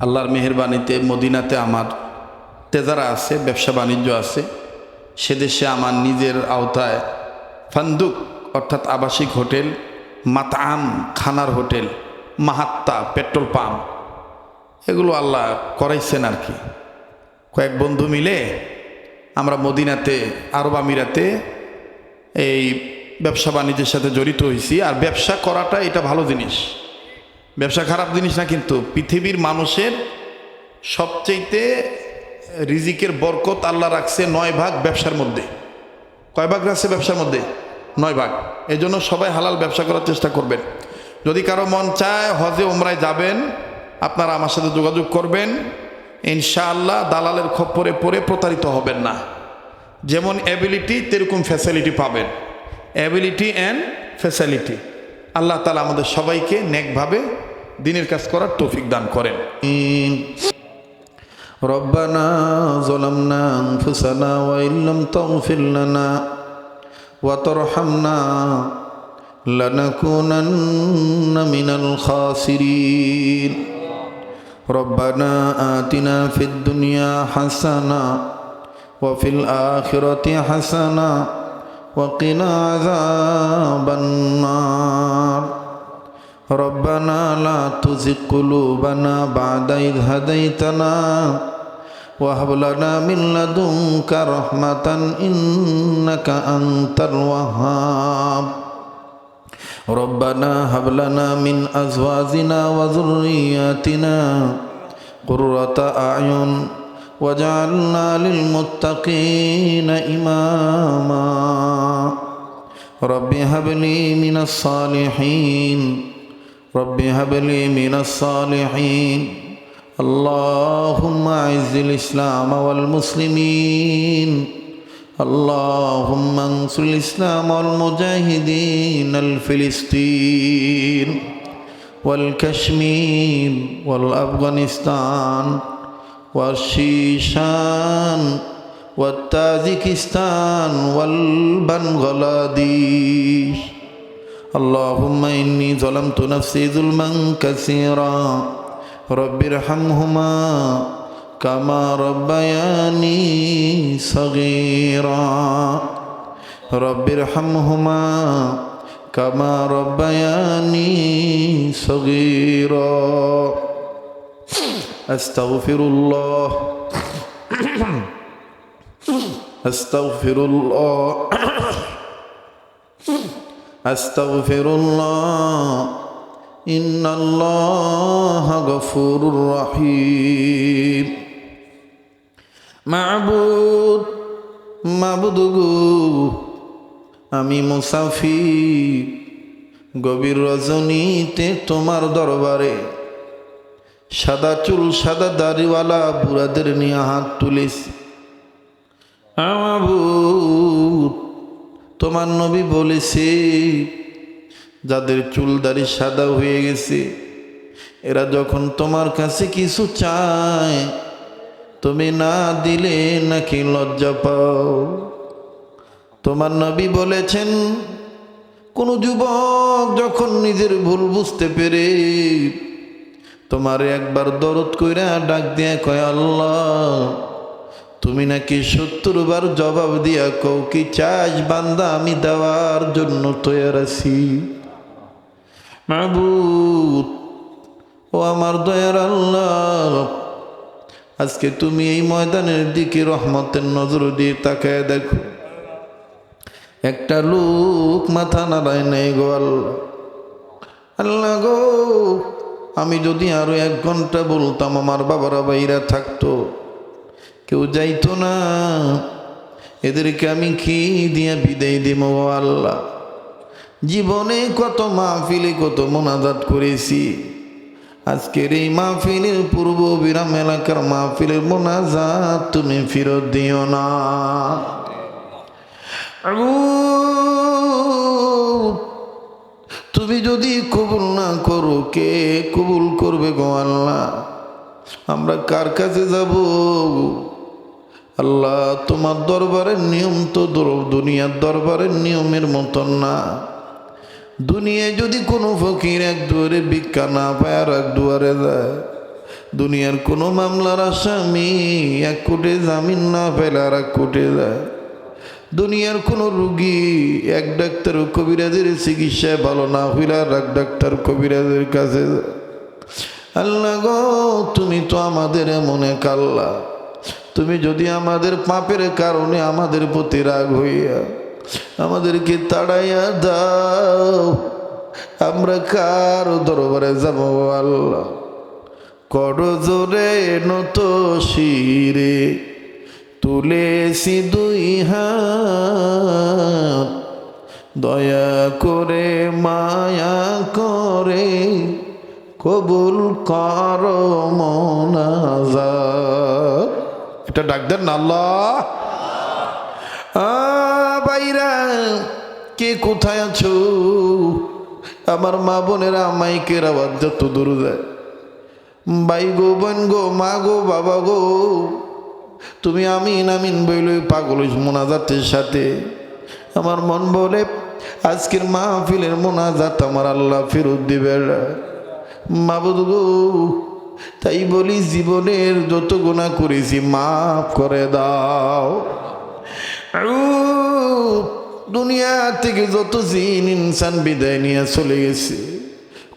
আল্লাহর মেহরবানিতে মদিনাতে আমার তেজারা আছে, ব্যবসা বাণিজ্য আছে। সে দেশে আমার নিজের আওতায় ফান্দুক, অর্থাৎ আবাসিক হোটেল মাতাম খানার হোটেল, মাহাত্তা পেট্রোল পাম্প, এগুলো আল্লাহ করাইছেন আর কি। কয়েক বন্ধু মিলে আমরা মদিনাতে, আরব আমিরাতে এই ব্যবসা বাণিজ্যের সাথে জড়িত হয়েছি আর ব্যবসা করাটা এটা ভালো জিনিস। ব্যবসা খারাপ জিনিস না, কিন্তু পৃথিবীর মানুষের সবচেয়েতে রিজিকের বরকত আল্লাহ রাখছে নয় ভাগ ব্যবসার মধ্যে। কয় ভাগ রাখছে ব্যবসার মধ্যে? নয় ভাগ। এই জন্য সবাই হালাল ব্যবসা করার চেষ্টা করবেন। যদি কারও মন চায় হজে ওমরায় যাবেন, আপনারা আমার সাথে যোগাযোগ করবেন। ইনশাআল্লাহ দালালের খপ্পরে পড়ে প্রতারিত হবেন না। যেমন অ্যাবিলিটি তেরকম ফ্যাসিলিটি পাবেন। অ্যাবিলিটি অ্যান্ড ফ্যাসিলিটি আল্লাহ তালা আমাদের সবাইকে নেকভাবে দিনের কাজ করার তৌফিক দান করেন ربنا ظلمنا أنفسنا وإن لم تغفر لنا وترحمنا لنكونن من الخاسرين ربنا آتنا في الدنيا حسنة وفي الآخرة حسنة وقنا عذاب النار ربنا لا تزغ قلوبنا بعد إذ هديتنا وهب لنا من لدنك رحمة إنك أنت الوهاب ربنا هب لنا من أزواجنا وذرياتنا قرة أعين وجعلنا للمتقين إماما رب هب لي من الصالحين رب هب لي من الصالحين اللهم اعز الاسلام والمسلمين اللهم انصر الاسلام والمجاهدين الفلسطين والكشمير والافغانستان والشيشان والتاجكستان والبنغلاديش اللهم إني ظلمت نفسي ظلما كثيرا رب ارحمهما كما ربياني صغيرا رب ارحمهما كما ربياني صغيرا أستغفر الله أستغفر الله أستغفر الله إن الله غفور رحيم معبود معبود আমি মুসাফির গভীর রজনীতে তোমার দরবারে সাদা চুল সাদা দাড়িওয়ালা বুড়াদের নিয়ে হাত তুলেছি আমাবুদ তোমার নবী বলেছে, যাদের চুল দাড়ি সাদা হয়ে গেছে, এরা যখন তোমার কাছে কিছু চায়, তুমি না দিলে নাকি লজ্জা পাও। তোমার নবী বলেছেন, কোনো যুবক যখন নিজের ভুল বুঝতে পেরে, তোমার একবার দরদ কইরা ডাক দিয়ে কয়, আল্লাহ তুমি নাকি সত্তর বার জবাব দিয়া কও কি চাস বান্দা, আমি দেওয়ার জন্য তৈয়ার আছি। ও আমার দয়ার আল্লাহ, আজকে তুমি এই ময়দানের দিকে রহমতের নজর দিয়ে তাকায় দেখো। একটা লোক মাথা নাড়ায় নেই গোয়াল আল্লাহ গো, আমি যদি আরও এক ঘণ্টা বলতাম, আমার বাবারা বাইরা থাকতো। কেউ যাইতো না। এদেরকে আমি কি দিয়ে বিদায় দিব আল্লাহ? জীবনে কত মাহফিলে কত মোনাজাত করেছি। আজকের এই মাহফিলের পূর্ব বিরাম এলাকার মাহফিলের মোনাজাত তুমি ফেরত দিও না। তুমি যদি কবুল না করো, কে কবুল করবে গো আল্লাহ? আমরা কার কাছে যাব? আল্লাহ, তোমার দরবারের নিয়ম তো দুনিয়ার দরবারের নিয়মের মতন না। দুনিয়ায় যদি কোনো ফকির এক দুয়ারে ভিক্ষা না পায়, আর এক দুয়ারে যায়, দুনিয়ার কোনো মামলার আসামি এক কোটে জামিন না পেলে আর এক কোটে যায়। দুনিয়ার কোনো রুগী এক ডাক্তার কবিরাজের চিকিৎসায় ভালো না হইলে আর এক ডাক্তার কবিরাজের কাছে। আল্লাহ গো, তুমি তো আমাদের এমন এক আল্লাহ। তুমি যদি আমাদের পাপের কারণে আমাদের প্রতি রাগ হইয়া আমাদেরকে তাড়াইয়া দাও, আমরা কার দরবারে যাব আল্লাহ। কর জোরে নত শিরে তুলেছি দুই হাত, দয়া করে মায়া করে কবুল কর মনাজাত এটা ডাকদেন না আল্লাহ। বাইরা, কে কোথায় আছো? আমার মা বোনেরা মাইকের আওয়াজ যত দূর যায়। ভাই গো, বোন গো, মা গো, বাবা গো, তুমি আমিন আমিন বইল পাগল মোনাজাতের সাথে। আমার মন বলে, আজকের মাহফিলের মোনাজাত আমার আল্লাহ ফেরত দিবে মাবুদ গো তাই বলি জীবনের যত গুণা করেছি, মাফ করে দাও। দুনিয়া থেকে যত জিন, ইনসান বিদায় নিয়ে চলে গেছে।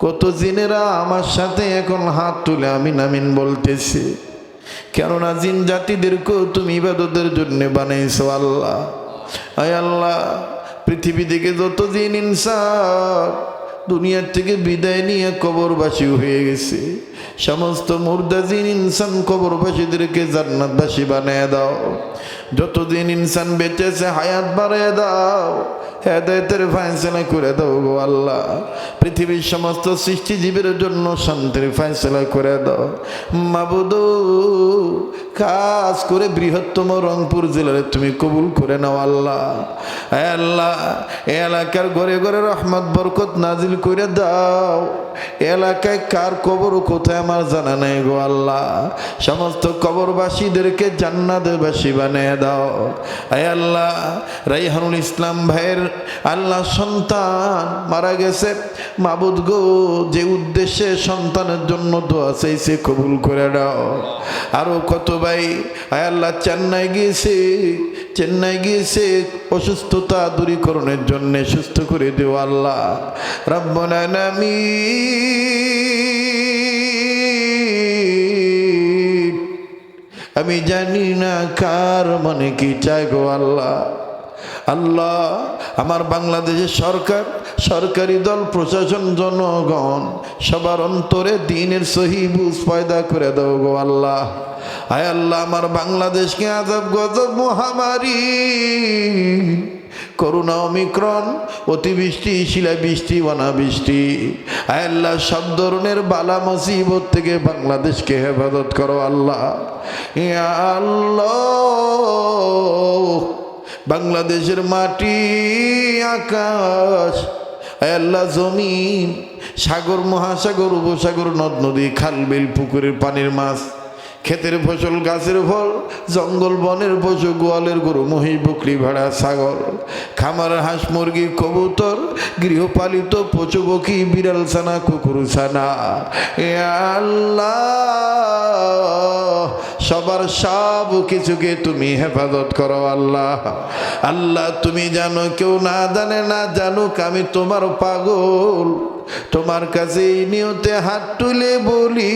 কত জিনেরা আমার সাথে এখন হাত তুলে আমিন আমিন বলতেছে। কেননা জিন জাতিদেরকেও তুমি ইবাদতের জন্য বানাইছো আল্লাহ। আয় আল্লাহ, পৃথিবী থেকে যত জিন, ইনসান দুনিয়ার থেকে বিদায় নিয়ে কবরবাসী হয়ে গেছে। সমস্ত মুর্দাজিন ইনসান কবরবাসীদেরকে জান্নাতবাসী বানিয়ে দাও। যতদিন ইনসান বেঁচেছে, হায়াত বাড়িয়ে দাও। হেদায়তের ফাইসলা করে দাও গো আল্লাহ। পৃথিবীর সমস্ত সৃষ্টিজীবের জন্য শান্তির ফাইসলা করে দাও। মাবুদ, কাজ করে বৃহত্তম রংপুর জেলার তুমি কবুল করে নাও আল্লাহ। আল্লাহ এলাকার ঘরে ঘরে রহমত, বরকত নাজিল করে দাও। এলাকায় কার কবর, কোথায় আমার জানা নেই গো আল্লাহ। সমস্ত কবরবাসীদেরকে জান্নাতবাসী বানিয়ে দাও। হে আল্লাহ, রাইহানুল ইসলাম ভাইয়ের আল্লাহ সন্তান মারা গেছে। মাবুদ গো, যে উদ্দেশ্যে সন্তানের জন্য তো দোয়া সে কবুল করে দাও আরও কত ভাই, আয় আল্লাহ, চেন্নাই গিয়েছে চেন্নাই গিয়েছে, অসুস্থতা দূরীকরণের জন্য সুস্থ করে দিও আল্লাহ। রব্বনা নামি আমি জানি না কার মনে কি চাই গো আল্লাহ। আল্লাহ, আমার বাংলাদেশের সরকার, সরকারি দল, প্রশাসন, জনগণ, সবার অন্তরে দিনের সহি বুঝ পয়দা করে দাও গো আল্লাহ। আয় আল্লাহ, আমার বাংলাদেশকে আজব, গজব, মহামারী। করুণা অমিক্রণ অতিবৃষ্টি শিলাবৃষ্টি অনাবৃষ্টি আল্লাহ, সব ধরনের বালা মুসিবত থেকে বাংলাদেশকে হেফাজত করো আল্লাহ। আল্লাহ, বাংলাদেশের মাটি, আকাশ আল্লাহ, জমিন, সাগর, মহাসাগর, উপসাগর, নদ, নদী, খাল, বিল, পুকুরের পানির মাছ ক্ষেতের ফসল, গাছের ফল, জঙ্গল বনের পশু, গোয়ালের গরু, মহিষ, বকরি, ভেড়া, ছাগল, খামার, হাঁস, মুরগি, কবুতর, গৃহপালিত পশু পক্ষী বিড়াল, ছানা, কুকুর, ছানা। আল্লাহ সবার সব কিছুকে তুমি হেফাজত করো, আল্লাহ। আল্লাহ, তুমি জানো কেউ না জানে, না জানুক আমি তোমার পাগল। তোমার কাছে নিয়তে হাত তুলে বলি,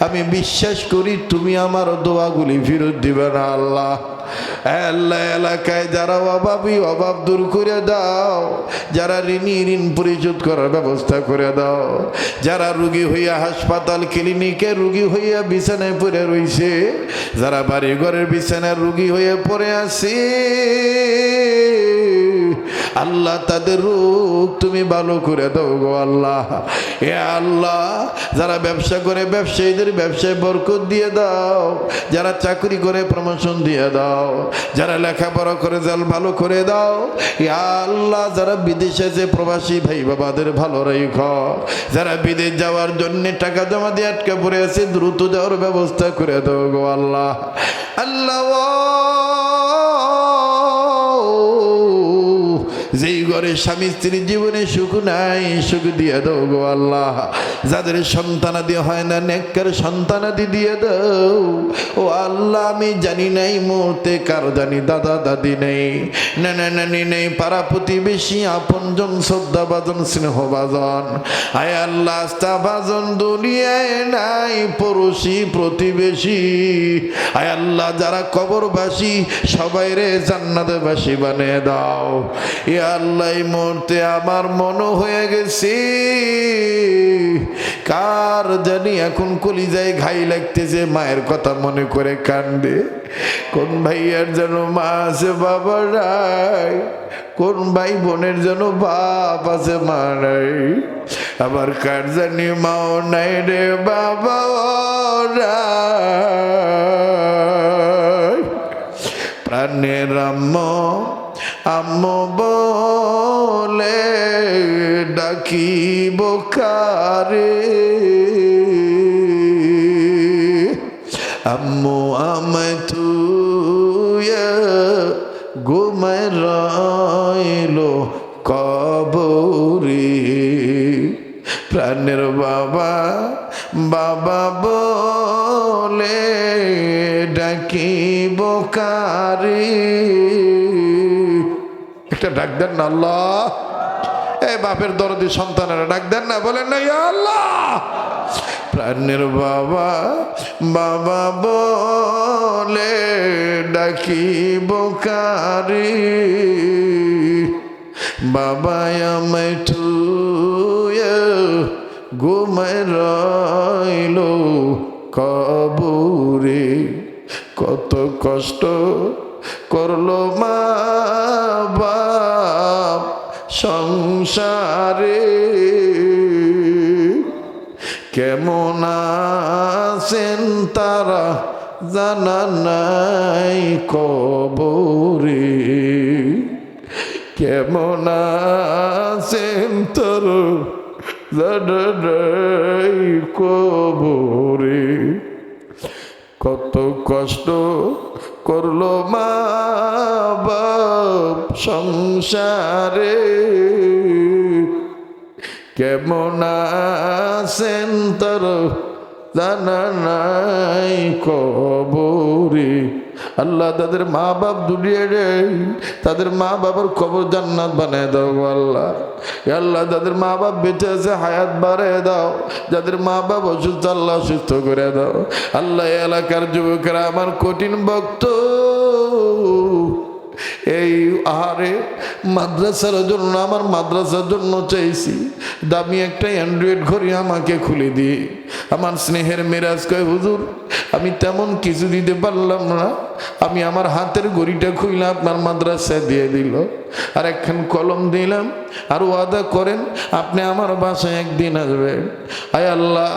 আমি বিশ্বাস করি তুমি আমার দোয়াগুলি ফেরত দিবে না, আল্লাহ। আল্লাহ, এলাকায় যারা অভাবই অভাব দূর করে দাও। যারা ঋণী, ঋণ পরিশোধ করার ব্যবস্থা করে দাও। যারা রুগী হইয়া হাসপাতাল, ক্লিনিকে রুগী হইয়া বিছানায় পড়ে রইছে। যারা বাড়ি ঘরের বিছানার রুগী হয়ে পড়ে আছে। আল্লাহ তাদের রোগ তুমি ভালো করে দাও গো আল্লাহ। এ আল্লাহ, যারা ব্যবসা করে ব্যবসায়ীদের ব্যবসায় বরকত দিয়ে দাও, যারা চাকরি করে প্রমোশন দিয়ে দাও, যারা লেখাপড়া করে জাল ভালো করে দাও, এ আল্লাহ, যারা বিদেশে যে প্রবাসী ভাই বাবাদের ভালো রেখ, যারা বিদেশ যাওয়ার জন্য টাকা জমা দিয়ে আটকে পড়ে আছে, দ্রুত যাওয়ার ব্যবস্থা করে দাও গো আল্লাহ। আল্লাহ they ঘরে স্বামী স্ত্রীর জীবনে সুখ নাই, সুখ দিয়ে দাও গো আল্লাহ। যাদের সন্তানাদি হয় না, নেককার সন্তানাদি দিয়ে দাও। ও আল্লাহ, আমি জানি নাই মুহূর্তে কার জানি, দাদা দাদি নেই। নানা নানি নেই, পাড়া প্রতিবেশী আপনজন শ্রদ্ধা বাজন স্নেহ বাজন আয় আল্লাহ বাজন দুনিয়ায় নাই, পড়োশি, প্রতিবেশী। আয় আল্লাহ, যারা কবরবাসী সবাই রে জান্নাতবাসী বানিয়ে দাও। এ আল্লাহ এই মুহূর্তে আমার মনে হয়ে গেছে, কার জানি এখন কলিজায় ঘাই লাগতেছে, মায়ের কথা মনে করে কান্দে। কোন ভাইয়ার যেন মা আছে, বাবা নাই? কোন ভাই বোনের যেন বাপ আছে, মা নাই? আবার কার জানি মাও নাই রে বাবা প্রাণের আম্ম আম্ম বলে ডাকিব কারে? আম্মু আমায় তুই ঘুমায় রইল কবরে। প্রাণের বাবা বাবা বলে ডাকিব কারে? একটা ডাক দেন না, আল্লাহ। এ বাপের দরদি সন্তানেরা ডাক দেন না, বলেন না আল্লাহ। প্রাণের বাবা বাবা বলে ডাকিব কারে বাবা আমায় তুয়ে ঘুমায় রইল কবরে। কত কষ্ট করল মা বাপ সংসারে কেমন আছেন তারা জানা নাই কবরে? কেমন আছেন তোর কবরে? কত কষ্ট করল মা সংসারে। কেমন আছেন তোর? জানা নাই কবরে আল্লাহ তাদের মা বাপ দুলিয়ে দেয়। তাদের মা বাবার কবর জান্নাত বানিয়ে দাও আল্লাহ। আল্লাহ তাদের মা বাপ বেঁচে আছে, হায়াত বাড়িয়ে দাও। যাদের মা বাপ অসুস্থ, আল্লাহ সুস্থ করে দাও। আল্লাহ এলাকার যুবকেরা, আমার কঠিন ভক্ত। এই আহারে মাদ্রাসার জন্য, আমার মাদ্রাসার জন্য চাইছি। দামি একটা অ্যান্ড্রয়েড ঘড়ি আমাকে খুলে দিয়ে আমার স্নেহের মেরাজ কয়, হুজুর, আমি তেমন কিছু দিতে পারলাম না। আমি আমার হাতের ঘড়িটা খুললাম আপনার মাদ্রাসায় দিয়ে দিল। আর একখান কলম দিলাম। আর ওয়াদা করেন, আপনি আমার বাসায় একদিন আসবেন। আয় আল্লাহ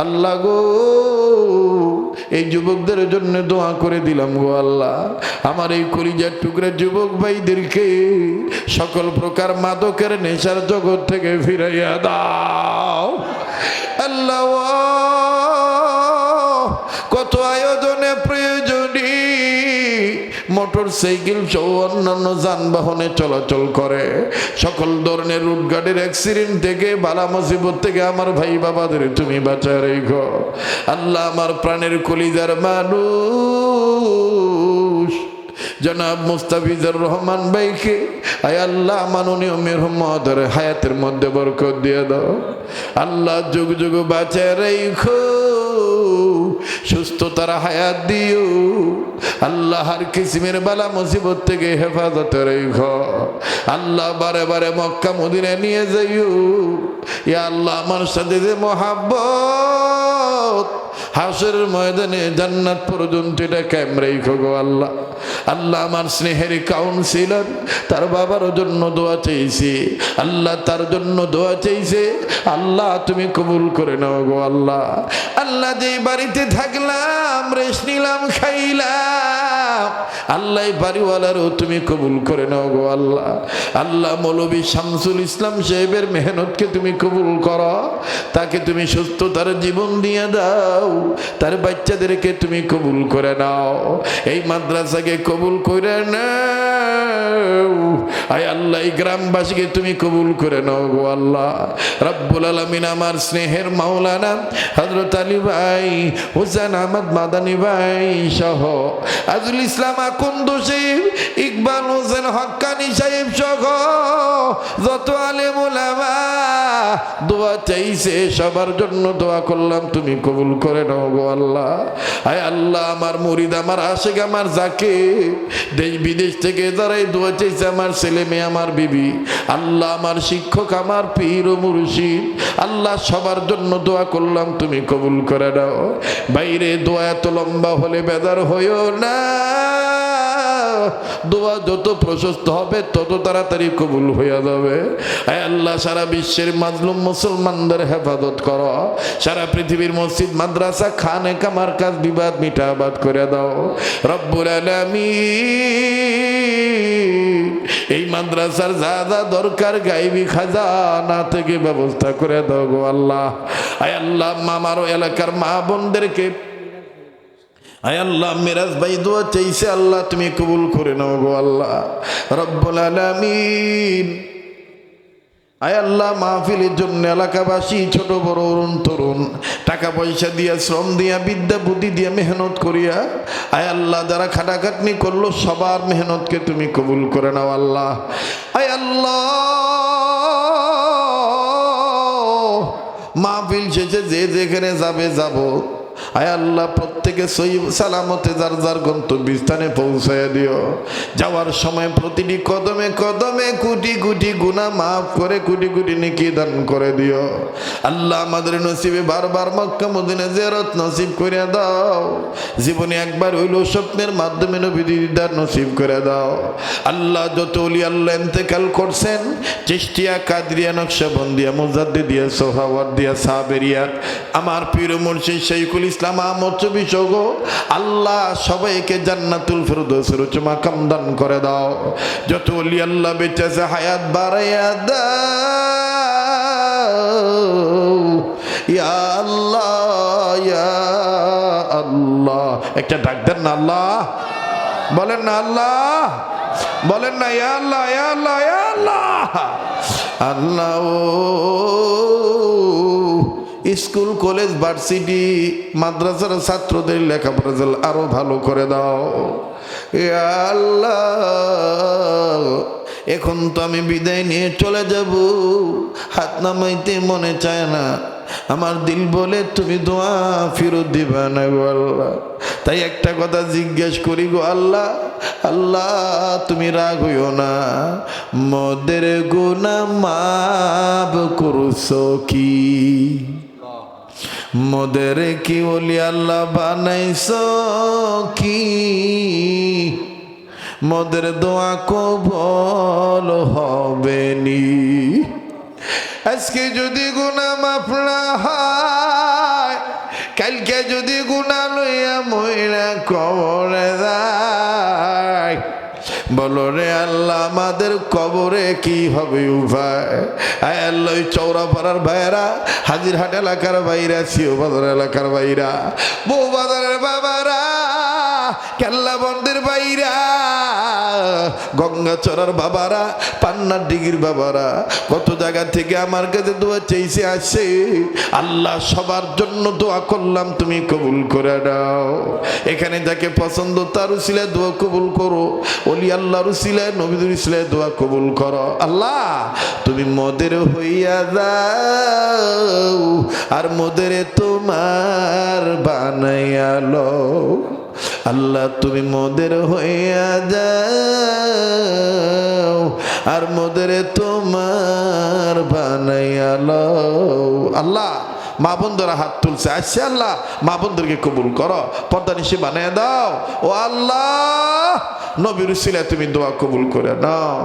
আল্লাহ গো। এই যুবকদের জন্য দোয়া করে দিলাম গো আল্লাহ। আমার এই কলিজার টুকরা যুবক ভাইদেরকে সকল প্রকার মাদকের নেশার জগৎ থেকে ফিরাইয়া দাও। আল্লাহ, কত আয়োজনে মোটর সাইকেল সহ অন্যান্য যানবাহনে চলাচল করে। সকল ধরনের রুট গাড়ির অ্যাক্সিডেন্ট থেকে, বালা মুসিবত থেকে আমার ভাই বাবাদের তুমি বাঁচায় রেখো। আল্লাহ আমার প্রাণের কলিজার মানুষ। জনাব মুস্তাফিজুর রহমান ভাইকে, আয় আল্লাহ মাননীয় মেহম্মদের হায়াতের মধ্যে বরকত দিয়ে দাও। আল্লাহ যুগ যুগ বাঁচায় রেখো। সুস্থতার হায়াত দিও। আল্লাহর কিসিমের বালা মুসিবত থেকে হেফাজত রেখ। আল্লাহ বারে বারে মক্কা মদিনে নিয়ে যাইও। ইয়া আল্লাহ আমার সাথে যে মহাব্বত হাসের ময়দানে জান্নাত পর্যন্ত এটা ক্যামেরাই গো আল্লাহ। আল্লাহ আমার স্নেহের কাউন্সিলর তার বাবার জন্য দোয়া চাইছে। আল্লাহ তার জন্য দোয়া চাইছে। আল্লাহ তুমি কবুল করে নাও গো আল্লাহ। আল্লাহ যে বাড়িতে থাকলাম, রেস্ট নিলাম, খাইলাম, আল্লাহ বাড়িওয়ালারও তুমি কবুল করে নাও গো আল্লাহ। আল্লাহ মৌলবী শামসুল ইসলাম সাহেবের মেহনতকে তুমি কবুল করো। তাকে তুমি সুস্থতার জীবন দিয়ে দাও। তার বাচ্চাদেরকে তুমি কবুল করে নাও। এই মাদ্রাসাকে কবুল করে নাও। আয় আল্লাহ, এই গ্রামবাসীকে তুমি কবুল করে নাও গো আল্লাহ। রব্বুল আলমিন আমার স্নেহের মাওলানা হজরত আলী ভাই, হুসেন আহমদ মাদানী ভাই সহ। আজুল ইসলাম আকন্দ ইকবাল হোসেন হক্কানি দোয়া চাইছে, সবার জন্য দোয়া করলাম, তুমি কবুল করে নাও গো আল্লাহ। আয় আল্লাহ, আমার মুরিদ, আমার আশেক আমার যাকে দেশ বিদেশ থেকে যারাই দোয়া চাইছে, আমার ছেলে মেয়ে, আমার বিবি, আল্লাহ, আমার শিক্ষক, আমার পীর ও মুর্শিদ, আল্লাহ, সবার জন্য দোয়া করলাম, তুমি কবুল করে দাও বাইরে দোয়া এত লম্বা হলে বেদার হইও না। দোয়া যত প্রশস্ত হবে, তত তাড়াতাড়ি কবুল হইয়া যাবে। আল্লাহ, সারা বিশ্বের মাজলুম মুসলমানদের হেফাজত কর। সারা পৃথিবীর মসজিদ, মাদ্রাসা, খানে কামার কাজ, বিবাদ মিটাবাদ করে দাও। রব্বুল আলামিন, এই মাদ্রাসার যা যা দরকার, গাইবি খাজানা থেকে ব্যবস্থা করে দাও গো আল্লাহ। আয় আল্লাহ মামারও এলাকার মা বোনদেরকে আল্লাহ চাইছে, আল্লাহ তুমি কবুল করে নাও গো আল্লাহ। রব্বুল আয় আল্লাহ, মাহফিলের জন্য এলাকাবাসী, ছোট, বড়, অরুণ, তরুণ, টাকা পয়সা দিয়া, শ্রম দিয়া, বিদ্যা, বুদ্ধি দিয়া মেহনত করিয়া, আয় আল্লাহ, যারা খাটাখাটনি করল, সবার মেহনতকে তুমি কবুল করে নাও আল্লাহ। আয় আল্লাহ, মাহফিল শেষে যে যেখানে যাবে, যাব। আয় আল্লাহ, প্রত্যেকে সই সালামতে যার যার গন্তব্যস্থানে পৌঁছায় দিও। যাওয়ার সময় প্রতিটি কদমে কদমে কোটি কোটি গুণা মাফ করে কোটি কোটি নেকি দান করে দিও। আল্লাহ আমাদের নসিবে বারবার মক্কা মদিনা জেরত নসিব করে দাও। জীবনে একবার হইল স্বপ্নের মাধ্যমে নবীদার নসিব করে দাও। আল্লাহ যত অলি আল্লাহ এতেকাল করছেন চেষ্টিয়া কাদরিয়া, নকশাবন্দিয়া মুজাদ্দি দিয়া সোহাওয়ার দিয়া সাবেরিয়াত আমার প্রিয় মুর্শিদ শৈকুল ইসলাম আহমদ চবি আল্লাহ সবাইকে জান্নাতুল ফেরদৌসের উচ্চমা কামদান করে দাও। যত অলি আল্লাহ বেঁচে আছে হায়াত বাড়াইয়া ইয়া আল্লাহ আল্লাহ। একটা ডাক দেন না আল্লাহ। বলেন না আল্লাহ। বলেন না, ইয়া আল্লাহ ইয়া আল্লাহ ইয়া আল্লাহ। আল্লাহ স্কুল, কলেজ, ভার্সিটি, মাদ্রাসার ছাত্রদের লেখাপড়া আরও ভালো করে দাও। আল্লাহ, এখন তো আমি বিদায় নিয়ে চলে যাব। হাত নামাইতে মনে চায় না। আমার দিল বলে, তুমি দোয়া ফেরত দিবা না গো আল্লাহ। তাই একটা কথা জিজ্ঞেস করি গো আল্লাহ আল্লাহ, তুমি রাগ হইও না। মদের গুনা মাপ করছ কি? মদের কি বলি আল্লাহ বানাইছ কি? মদের দোয়া কবল হবে নি আজকে যদি গুণা মাফলা হয়, কালকে যদি গুণা লইয়া মহিলা কবরে যায় বলো রে আল্লাহ, আমাদের কবরে কি হবে উপায় আয় আল্লাহ চৌরাপাড়ার ভাইরা হাজিরহাট এলাকার বাইরা সিও বাজার এলাকার বাইরা বউ বাজারের বাবারা, কেল্লা বন্দের বাইরা গঙ্গা চড়ার বাবারা পান্নার ডিগির বাবারা, কত জায়গা থেকে আমার কাছে দোয়া চেয়েছে আসে। আল্লাহ সবার জন্য দোয়া করলাম, তুমি কবুল করে দাও এখানে যাকে পছন্দ, তার উসিলায় দোয়া কবুল করো। অলি আল্লাহর উসিলায়, নবীদুর ইসলায় দোয়া কবুল করো। আল্লাহ, তুমি মদের হইয়া যাও, আর মদের তোমার বানাইয়ালো আল্লাহ, তুমি মোদের হইয়া যাও, আর মোদের তোমার বানাইয়া আল্লাহ, মা বন্ধুরা হাত তুলছে। আসছে আল্লাহ, মা বন্ধুরকে কবুল করো, পর্দা নিশি বানিয়ে দাও। ও আল্লাহ, নবীর উসিলায় তুমি দোয়া কবুল করে নাও।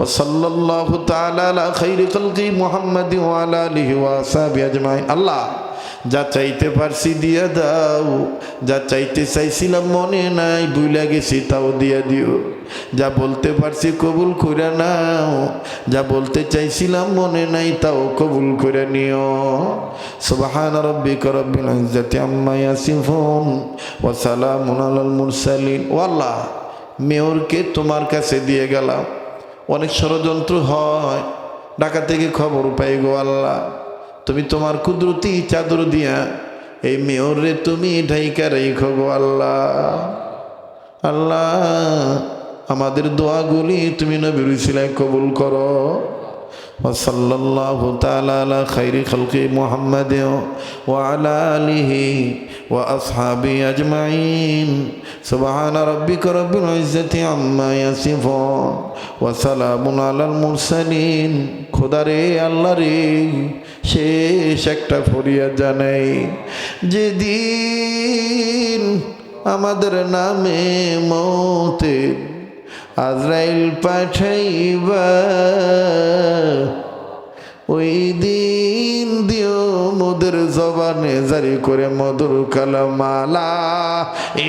ও সাল্লাল্লাহু তাআলা আলা খাইরি খালকি মুহাম্মাদি ওয়া আলা আলিহি ওয়া আসহাবি আজমাইন। আল্লাহ যা চাইতে পারছি দিয়া দাও, যা চাইতে চাইছিলাম মনে নাই বুইলা গেছি তাও দিয়া দিও। যা বলতে পারছি কবুল করে নাও, যা বলতে চাইছিলাম মনে নাই, তাও কবুল করে নিও। সুবহান রব্বিকা রব্বিল ইজ্জাতি আম্মা ইয়াসিফুন, ওয়া সালামুন আলাল মুরসালিন। ও আল্লাহ, মেয়রকে তোমার কাছে দিয়ে গেলাম। অনেক ষড়যন্ত্র হয়, ঢাকা থেকে খবর পাই গো আল্লাহ। তুমি তোমার কুদরতি চাদর দিয়া এই মেয়রে তুমি ঢাইকা রেখো গো আল্লাহ। আল্লাহ, আমাদের দোয়াগুলি তুমি নবীর কবুল করো। وصلى الله تعالى على خير خلق محمد وعلى آله وأصحابه أجمعين سبحان ربك رب العزة عما يصفون وسلام على المرسلين খোদারে আল্লাহ রে শেষ একটা ফরিয়া জানাই যেদিন আমাদের নামে মৌতে আজরাইল পাঠাইবা, ওই দিন দিও মোদের জবানে জারি করে মধুর কালামালা।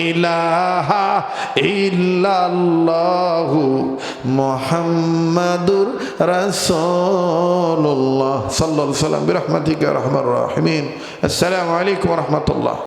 ইলাহা ইল্লাল্লাহু মুহাম্মাদুর রাসূলুল্লাহ। সাল্লাল্লাহু আলাইহি ওয়া সাল্লাম, বিরহমাতিকা রহমান রাহিমিন। আসসালামু আলাইকুম ওয়া রাহমাতুল্লাহ।